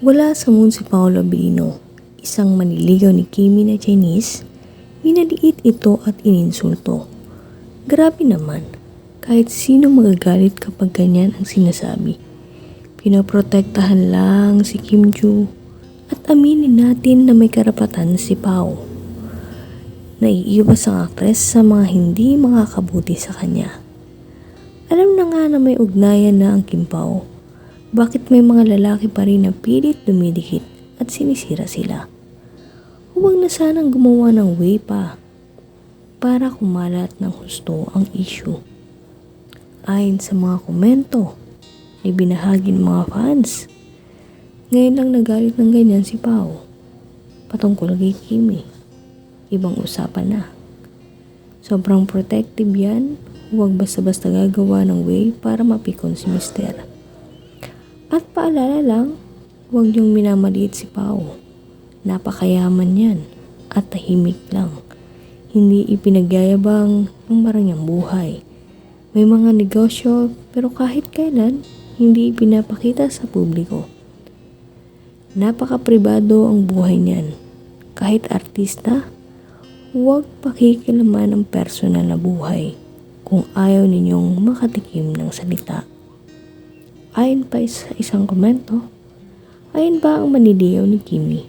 Wala sa moon si Paolo Abilino, isang maniligaw ni Kimi na Chinese, minaliit ito at ininsulto. Grabe naman, kahit sino magagalit kapag ganyan ang sinasabi. Pinoprotektahan lang si Kim Joo at aminin natin na may karapatan si Pao. Naiiwas ang aktres sa mga hindi makakabuti sa kanya. Alam na nga na may ugnayan na ang Kim Pao. Bakit may mga lalaki pa rin na pilit dumidikit at sinisira sila? Huwag na sanang gumawa ng way pa para kumalat ng husto ang issue. Ayon sa mga komento, ay binahagi ng mga fans. Ngayon lang nagalit ng ganyan si Pao. Patungkol kay Kimi. Ibang usapan na. Sobrang protective yan. Huwag basta-basta gagawa ng way para mapikon si Mister. At paalala lang, huwag niyong minamaliit si Pao. Napakayaman yan at tahimik lang. Hindi ipinagyayabang ng maranyang buhay. May mga negosyo pero kahit kailan, hindi ipinapakita sa publiko. Napaka-pribado ang buhay niyan. Kahit artista, huwag pakikilaman ang personal na buhay kung ayaw ninyong makatikim ng salita. Ayon pa sa isang komento, ayon ba ang maniligaw ni Kimi?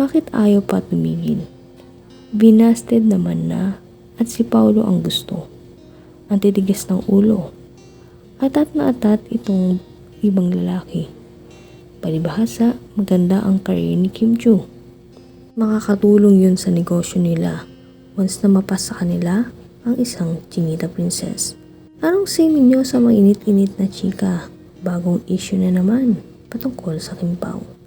Bakit ayaw pa tumigil? Binasted naman na at si Paulo ang gusto. Ang titigas ng ulo. Atat na atat itong ibang lalaki. Palibhasa, maganda ang career ni Kim Joo. Makakatulong yun sa negosyo nila once na mapasa kanila ang isang chinita princess. Anong say ninyo sa mga init-init na chika? Bagong issue na naman patungkol sa Kim Pao.